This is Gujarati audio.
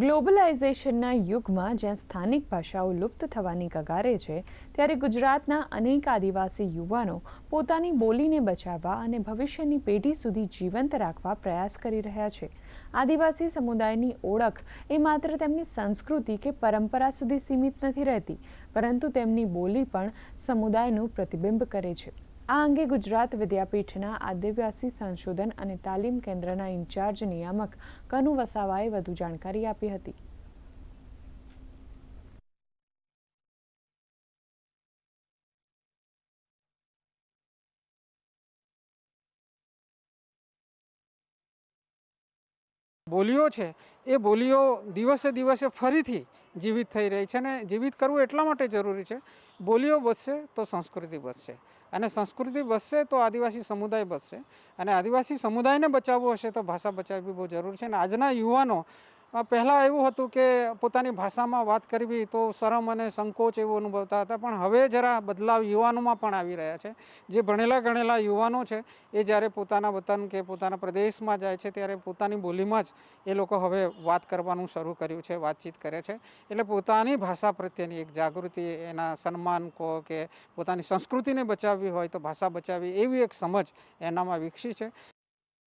ગ્લોબલાઇઝેશનના યુગમાં જ્યાં સ્થાનિક ભાષાઓ લુપ્ત થવાની કગારે છે, ત્યારે ગુજરાતના અનેક આદિવાસી યુવાનો પોતાની બોલીને બચાવવા અને ભવિષ્યની પેઢી સુધી જીવંત રાખવા પ્રયાસ કરી રહ્યા છે. આદિવાસી સમુદાયની ઓળખ એ માત્ર તેમની સંસ્કૃતિ કે પરંપરા સુધી સીમિત નથી રહેતી, પરંતુ તેમની બોલી પણ સમુદાયનું પ્રતિબિંબ કરે છે. આ અંગે ગુજરાત વિદ્યાપીઠના આદિવાસી સંશોધન અને તાલીમ કેન્દ્રના ઇન્ચાર્જ નિયામક કનુ વસાવાએ વધુ જાણકારી આપી હતી. બોલીઓ છે, એ બોલીઓ દિવસે દિવસે ફરીથી જીવિત થઈ રહી છે અને જીવિત કરવું એટલા માટે જરૂરી છે, બોલીઓ બચશે તો સંસ્કૃતિ બચશે અને સંસ્કૃતિ બચશે તો આદિવાસી સમુદાય બચશે અને આદિવાસી સમુદાયને બચાવવો હશે તો ભાષા બચાવવી બહુ જરૂરી છે અને આજના યુવાનો પહેલાં એવું હતું કે પોતાની ભાષામાં વાત કરવી તો શરમ અને સંકોચ એવું અનુભવતા હતા, પણ હવે જરા બદલાવ યુવાનોમાં પણ આવી રહ્યા છે. જે ભણેલા ગણેલા યુવાનો છે, એ જ્યારે પોતાના વતન કે પોતાના પ્રદેશમાં જાય છે, ત્યારે પોતાની બોલીમાં જ એ લોકો હવે વાત કરવાનું શરૂ કર્યું છે, વાતચીત કરે છે. એટલે પોતાની ભાષા પ્રત્યેની એક જાગૃતિ, એના સન્માન કહો કે પોતાની સંસ્કૃતિને બચાવવી હોય તો ભાષા બચાવવી, એવી એક સમજ એનામાં વિકસી છે.